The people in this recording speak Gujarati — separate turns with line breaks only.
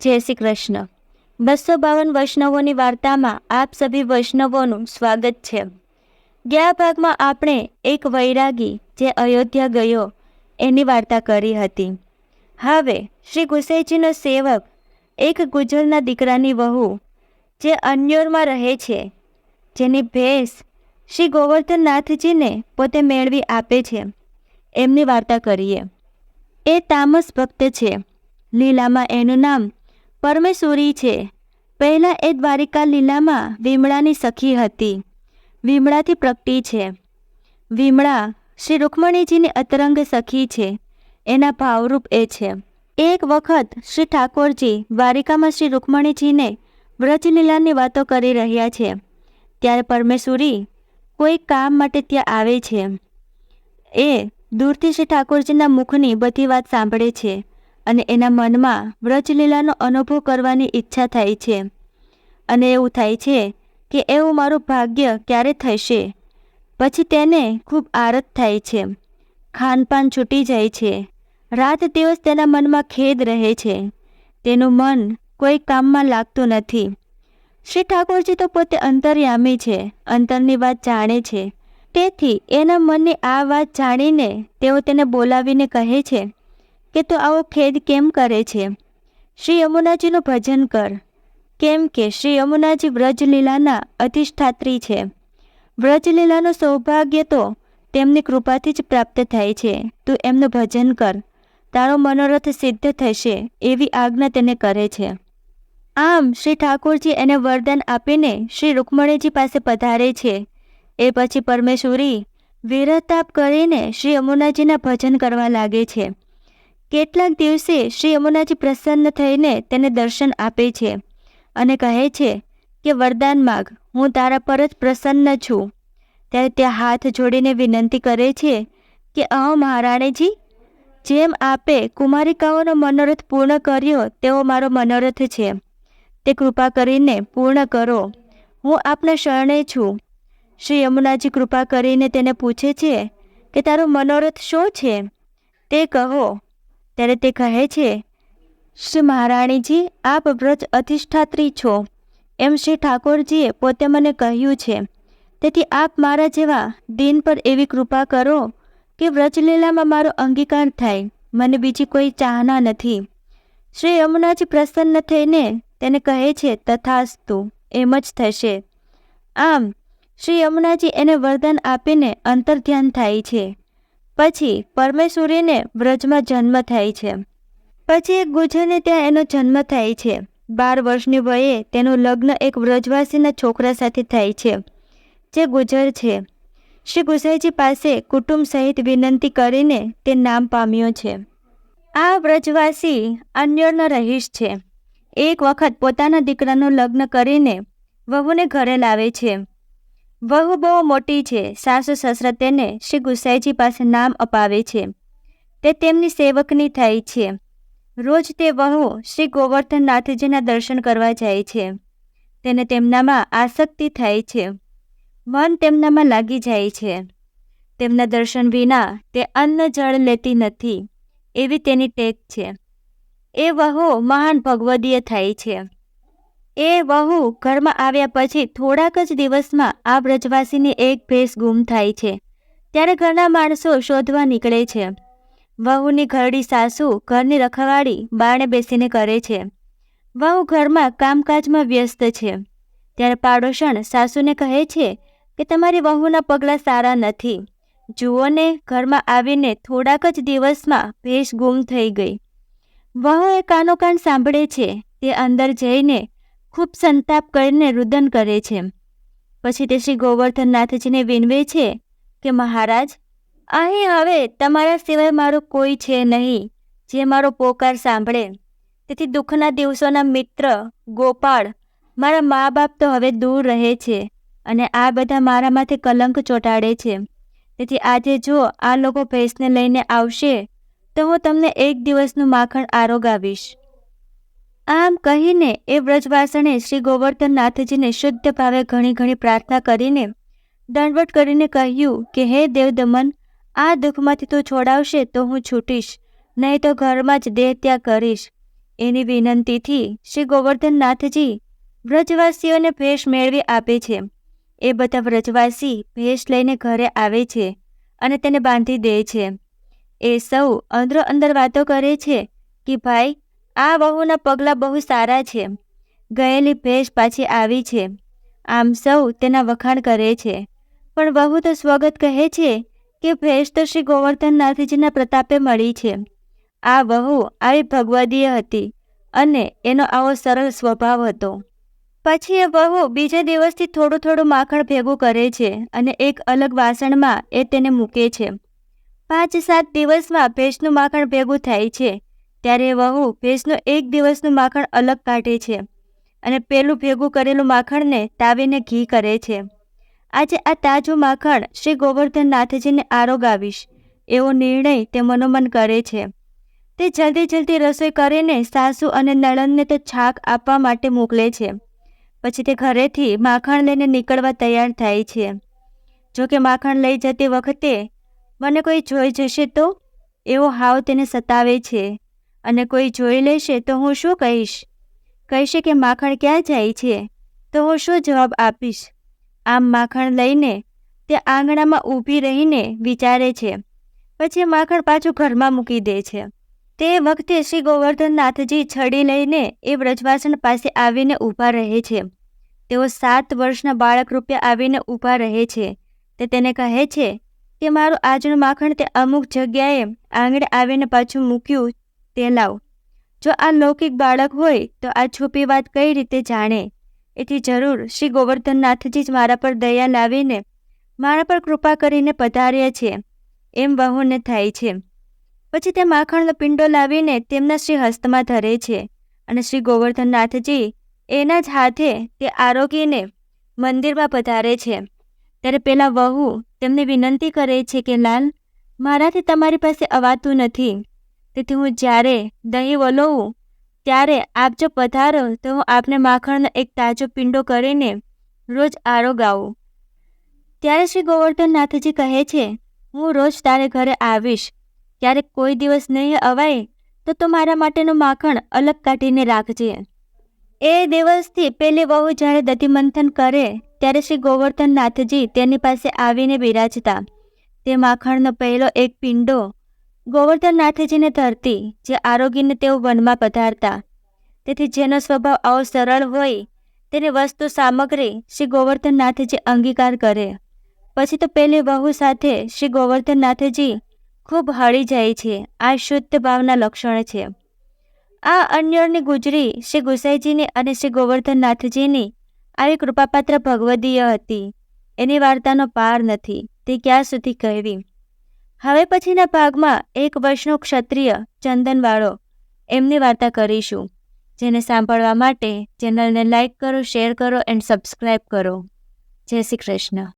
જય શ્રી કૃષ્ણ. બસો બાવન વૈષ્ણવોની વાર્તામાં આપ સભી વૈષ્ણવોનું સ્વાગત છે. ગયા ભાગમાં આપણે એક વૈરાગી જે અયોધ્યા ગયો એની વાર્તા કરી હતી. હવે શ્રી ગુસાઈજીનો સેવક એક ગુજરના દીકરાની વહુ જે અન્યોરમાં રહે છે, જેની ભેંસ શ્રી ગોવર્ધનનાથજીને પોતે મેળવી આપે છે. એમની વાર્તા કરીએ. એ તામસ ભક્ત છે. લીલામાં એનું નામ પરમેશ્વરી છે. પહેલાં એ દ્વારિકા લીલામાં વિમળાની સખી હતી. વિમળાથી પ્રગટી છે. વિમળા શ્રી રૂકમણીજીની અતરંગ સખી છે. એના ભાવરૂપ એ છે. એક વખત શ્રી ઠાકોરજી દ્વારિકામાં શ્રી રૂકમણીજીને વ્રજલીલાની વાતો કરી રહ્યા છે. ત્યારે પરમેશ્વરી કોઈ કામ માટે ત્યાં આવે છે. એ દૂરથી શ્રી ઠાકોરજીના મુખની બધી વાત સાંભળે છે. અને એના મનમાં વ્રજલીલાનો અનુભવ કરવાની ઈચ્છા થાય છે. અને એવું થાય છે કે એવું મારું ભાગ્ય ક્યારે થશે? પછી તેને ખૂબ આરત થાય છે. ખાનપાન છૂટી જાય છે. રાત દિવસ તેના મનમાં ખેદ રહે છે. તેનું મન કોઈ કામમાં લાગતું નથી. શ્રી ઠાકોરજી તો પોતે અંતર્યામી છે, અંતરની વાત જાણે છે. તેથી એના મનની આ વાત જાણીને તેઓ તેને બોલાવીને કહે છે કે તું આવો ખેદ કેમ કરે છે? શ્રી યમુનાજીનું ભજન કર. કેમ કે શ્રી યમુનાજી વ્રજલીલાના અધિષ્ઠાત્રી છે. વ્રજલીલાનું સૌભાગ્ય તો તેમની કૃપાથી જ પ્રાપ્ત થાય છે. તું એમનું ભજન કર. તારો મનોરથ સિદ્ધ થશે એવી આજ્ઞા તેને કરે છે. આમ શ્રી ઠાકોરજી એને વરદાન આપીને શ્રી રૂકમણીજી પાસે પધારે છે. એ પછી પરમેશ્વરી વિરતાપ કરીને શ્રી યમુનાજીના ભજન કરવા લાગે છે. કેટલાક દિવસે શ્રી યમુનાજી પ્રસન્ન થઈને તેને દર્શન આપે છે અને કહે છે કે, વરદાન માગ, હું તારા પર જ પ્રસન્ન છું. ત્યારે તે હાથ જોડીને વિનંતી કરે છે કે અહ મહારાણીજી, જેમ આપે કુમારિકાઓનો મનોરથ પૂર્ણ કર્યો, તેવો મારો મનોરથ છે. તે કૃપા કરીને પૂર્ણ કરો. હું આપના શરણે છું. શ્રી યમુનાજી કૃપા કરીને તેને પૂછે છે કે, તારો મનોરથ શું છે? તે કહો ત્યારે તે કહે છે શ્રી મહારાણીજી, આપ વ્રજ અધિષ્ઠાત્રી છો? એમ શ્રી ઠાકોરજીએ પોતે મને કહ્યું છે. તેથી આપ મારા જેવા દિન પર એવી કૃપા કરો કે વ્રજલીલામાં મારો અંગીકાર થાય. મને બીજી કોઈ ચાહના નથી. શ્રી યમુનાજી પ્રસન્ન થઈને તેને કહે છે, તથાસ્તુ, એમ જ થશે. આમ, શ્રી યમુનાજી એને વરદાન આપીને અંતર્ધ્યાન થાય છે. પછી પરમેશ્વરીને વ્રજમાં જન્મ થાય છે. પછી એક ગુજરને ત્યાં એનો જન્મ થાય છે. બાર વર્ષની વયે તેનું લગ્ન એક વ્રજવાસીના છોકરા સાથે થાય છે, જે ગુજર છે. શ્રી ગુસાઈજી પાસે કુટુંબ સહિત વિનંતી કરીને તે નામ પામ્યો છે. આ વ્રજવાસી અન્યનો રહીશ છે. એક વખત પોતાના દીકરાનું લગ્ન કરીને વહુને ઘરે લાવે છે. વહુ બહુ મોટી છે, સાસુ સસરા તેને શ્રી ગુસાઈજી પાસે નામ અપાવે છે. તે તેમની સેવકની થાય છે. રોજ તે વહુ શ્રી ગોવર્ધનનાથજીના દર્શન કરવા જાય છે. તેને તેમનામાં આસક્તિ થાય છે. મન તેમનામાં લાગી જાય છે. તેમના દર્શન વિના તે અન્ન જળ લેતી નથી, એવી તેની ટેક છે. એ વહુ મહાન ભગવદીય થાય છે. એ વહુ ઘરમાં આવ્યા પછી થોડાક જ દિવસમાં આ બ્રજવાસીની એક ભેંસ ગુમ થાય છે. ત્યારે ઘરના માણસો શોધવા નીકળે છે. વહુની ઘરડી સાસુ ઘરની રખવાડી બાણે બેસીને કરે છે. વહુ ઘરમાં કામકાજમાં વ્યસ્ત છે. ત્યારે પાડોશણ સાસુને કહે છે કે તમારી વહુના પગલાં સારા નથી. જુઓ ને, ઘરમાં આવીને થોડાક જ દિવસમાં ભેંસ ગુમ થઈ ગઈ. વહુ એ કાનો કાન સાંભળે છે. તે અંદર જઈને ખૂબ સંતાપ કરીને રુદન કરે છે. પછી તે શ્રી ગોવર્ધનનાથજીને વિનવે છે કે, મહારાજ, અહીં હવે તમારા સિવાય મારું કોઈ છે નહીં, જે મારો પોકાર સાંભળે. તેથી દુઃખના દિવસોના મિત્ર, ગોપાળ, મારા મા બાપ તો હવે દૂર રહે છે અને આ બધા મારામાંથી કલંક ચોંટાડે છે. તેથી આજે જો આ લોકો ભેંસને લઈને આવશે, તો હું તમને એક દિવસનું માખણ આરોગાવીશ. આમ કહીને એ વ્રજવાસણે શ્રી ગોવર્ધનનાથજીને શુદ્ધ ભાવે ઘણી ઘણી પ્રાર્થના કરીને દંડવટ કરીને કહ્યું કે, હે દેવદમન, આ દુઃખમાંથી તું છોડાવશે તો હું છૂટીશ, નહીં તો ઘરમાં જ દેહ ત્યાગ કરીશ. એની વિનંતીથી શ્રી ગોવર્ધનનાથજી વ્રજવાસીઓને ભેષ મેળવી આપે છે. એ બધા વ્રજવાસી ભેષ લઈને ઘરે આવે છે અને તેને બાંધી દે છે. એ સૌ અંદરો અંદર વાતો કરે છે કે, ભાઈ આ વહુના પગલાં બહુ સારા છે. ગયેલી ભેષ પાછી આવી છે. આમ સૌ તેના વખાણ કરે છે. પણ વહુ તો સ્વગત કહે છે કે ભેષ તો શ્રી ગોવર્ધનનાથજીના પ્રતાપે મળી છે. આ વહુ આવી ભગવદીય હતી અને એનો આવો સરળ સ્વભાવ હતો. પછી એ વહુ બીજા દિવસથી થોડું થોડું માખણ ભેગું કરે છે અને એક અલગ વાસણમાં એ તેને મૂકે છે. પાંચ સાત દિવસમાં ભેંસનું માખણ ભેગું થાય છે. ત્યારે વહુ ભેંસનું એક દિવસનું માખણ અલગ કાઢે છે અને પેલું ભેગું કરેલું માખણને તાવીને ઘી કરે છે. આજે આ તાજું માખણ શ્રી ગોવર્ધનનાથજીને આરોગાવીશ એવો નિર્ણય તે મનોમન કરે છે. તે જલ્દી જલ્દી રસોઈ કરીને સાસુ અને નળનને તો છાક આપવા માટે મોકલે છે. પછી તે ઘરેથી માખણ લઈને નીકળવા તૈયાર થાય છે. જો કે માખણ લઈ જતી વખતે, મને કોઈ જોઈ જશે તો? એવો હાવ તેને સતાવે છે. અને કોઈ જોઈ લેશે તો હું શું કહીશ? કહેશે કે માખણ ક્યાં જાય છે? તો હું શું જવાબ આપીશ? આમ માખણ લઈને તે આંગણામાં ઊભી રહીને વિચારે છે. પછી માખણ પાછું ઘરમાં મૂકી દે છે. તે વખતે શ્રી ગોવર્ધનનાથજી છડી લઈને એ વ્રજવાસણ પાસે આવીને ઊભા રહે છે. તેઓ સાત વર્ષના બાળક રૂપે આવીને ઊભા રહે છે. તે તેને કહે છે કે મારું આજનું માખણ તે અમુક જગ્યાએ આંગણે આવીને પાછું મૂક્યું તે લાવ જો આ લૌકિક બાળક હોય, તો આ છુપી વાત કઈ રીતે જાણે? એથી જરૂર શ્રી ગોવર્ધનનાથજી જ મારા પર દયા લાવીને મારા પર કૃપા કરીને પધાર્યા છે. એમ વહુને થાય છે. પછી તે માખણનો પિંડો લાવીને તેમના શ્રી હસ્તમાં ધરે છે અને શ્રી ગોવર્ધનનાથજી એના જ હાથે તે આરોગીને મંદિરમાં પધારે છે. ત્યારે પેલા વહુ તેમને વિનંતી કરે છે કે, લાલ, મારાથી તમારી પાસે અવાતું નથી. તેથી હું જ્યારે દહીં વલોવું, ત્યારે આપ જો પધારો, તો હું આપને માખણનો એક તાજો પિંડો કરીને રોજ આરોગાવું ત્યારે શ્રી ગોવર્ધનનાથજી કહે છે, હું રોજ તારે ઘરે આવીશ. ક્યારેક કોઈ દિવસ નહીં અવાય, તો તો મારા માટેનું માખણ અલગ કાઢીને રાખજે. એ દિવસથી પેલી વહુ જ્યારે દધિમંથન કરે, ત્યારે શ્રી ગોવર્ધનનાથજી તેની પાસે આવીને બિરાજતા. તે માખણનો પહેલો એક પિંડો ગોવર્ધનનાથજીને ધરતી, જે આરોગીને તેઓ વનમાં પધારતા. તેથી જેનો સ્વભાવ આવો સરળ હોય, તેની વસ્તુ સામગ્રી શ્રી ગોવર્ધનનાથજી અંગીકાર કરે. પછી તો પેલી વહુ સાથે શ્રી ગોવર્ધનનાથજી ખૂબ હળી જાય છે, આ શુદ્ધ ભાવના લક્ષણ છે. આ અન્યની ગુજરી શ્રી ગુસાઈજીની અને શ્રી ગોવર્ધનનાથજીની આવી કૃપાપાત્ર ભગવદીય હતી. એની વાર્તાનો પાર નથી, તે ક્યાં સુધી કહેવી? હવે પછીના ભાગમાં એક વર્ષનો ક્ષત્રિય ચંદનવાળો એમની વાર્તા કરીશું. જેને સાંભળવા માટે ચેનલને લાઇક કરો, શેર કરો, એન્ડ સબસ્ક્રાઈબ કરો. જય શ્રી કૃષ્ણ.